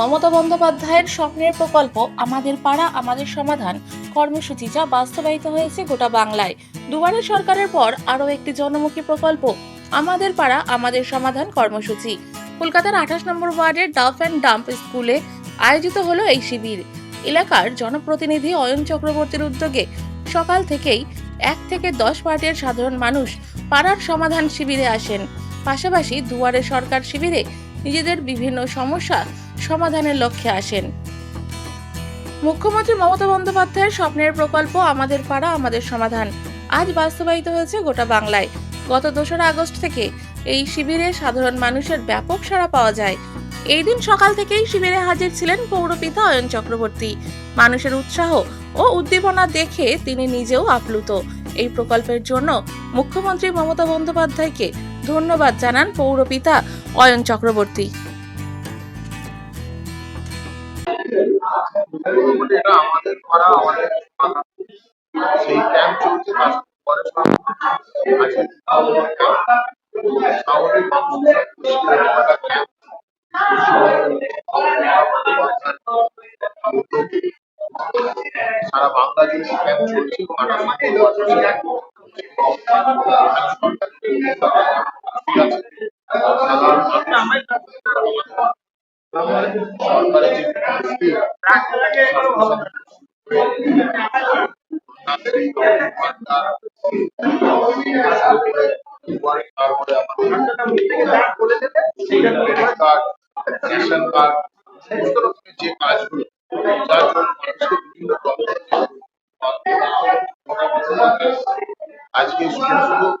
মমতা বন্দ্যোপাধ্যায়ের স্বপ্নের প্রকল্প, আমাদের পাড়া, আমাদের সমাধান কর্মসূচি যা বাস্তবায়িত হয়েছে গোটা বাংলায়। দুয়ারে সরকারের পর আরও একটি জনমুখী প্রকল্প, আমাদের পাড়া, আমাদের সমাধান কর্মসূচি। কলকাতার আঠাশ নম্বর ওয়ার্ডের ডাফ অ্যান্ড ডাম্প স্কুলে আয়োজিত হলো এই শিবির। এলাকার জনপ্রতিনিধি অয়ন চক্রবর্তীর উদ্যোগে সকাল থেকেই এক থেকে দশ ওয়ার্ডের সাধারণ মানুষ পাড়ার সমাধান শিবিরে আসেন। পাশাপাশি দুয়ারে সরকার শিবিরে নিজেদের বিভিন্ন সমস্যা সমাধানের লক্ষ্যে আসেন। মুখ্যমন্ত্রী মমতা বন্দ্যোপাধ্যায়ের স্বপ্নের প্রকল্প আমাদের পাড়া, আমাদের সমাধান। আজ বাস্তবায়িত হয়েছে গোটা বাংলায়। গত দোসরা আগস্ট থেকে এই শিবিরে সাধারণ মানুষের ব্যাপক সাড়া পাওয়া যায়। এই দিন সকাল থেকেই শিবিরে হাজির ছিলেন পৌরপিতা অয়ন চক্রবর্তী। মানুষের উৎসাহ ও উদ্দীপনা দেখে তিনি নিজেও আপ্লুত। এই প্রকল্পের জন্য মুখ্যমন্ত্রী মমতা বন্দ্যোপাধ্যায়কে ধন্যবাদ জানান পৌরপিতা অয়ন চক্রবর্তী। আমাদের আমাদের সেই সারা বাংলা যে তারপরে রেশন কার্ড সমস্ত রকমের যে কাজগুলো যার জন্য মানুষকে বিভিন্ন প্রবলেম আজকে সমস্ত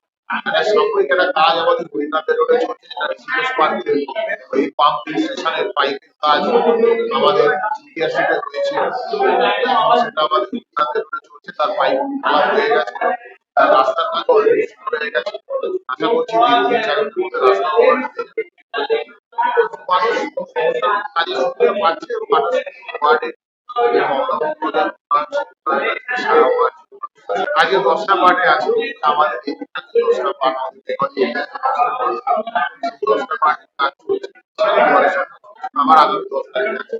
সাময়িক একটা কাজ আমাদের হরিনাথের রোডে চলছে যেটা ঋষিকেশ পার্কের ওই পাম্প স্টেশনের পাইপের কাজ আমাদের জিপিআরসিতে রয়েছে সেটা আমাদের হরিনাথের রোডে চলছে, তার পাইপ খারাপ হয়ে গেছে আর রাস্তার কাজ হয়ে গেছে। আশা করছি রাস্তা মানুষ সমস্ত কাজে সুবিধা পাচ্ছে মানুষ ওয়ার্ডে আগে দশটা পাঠে আছে আমাদের দশটা আমার আগামী দশ তারিখ আছে।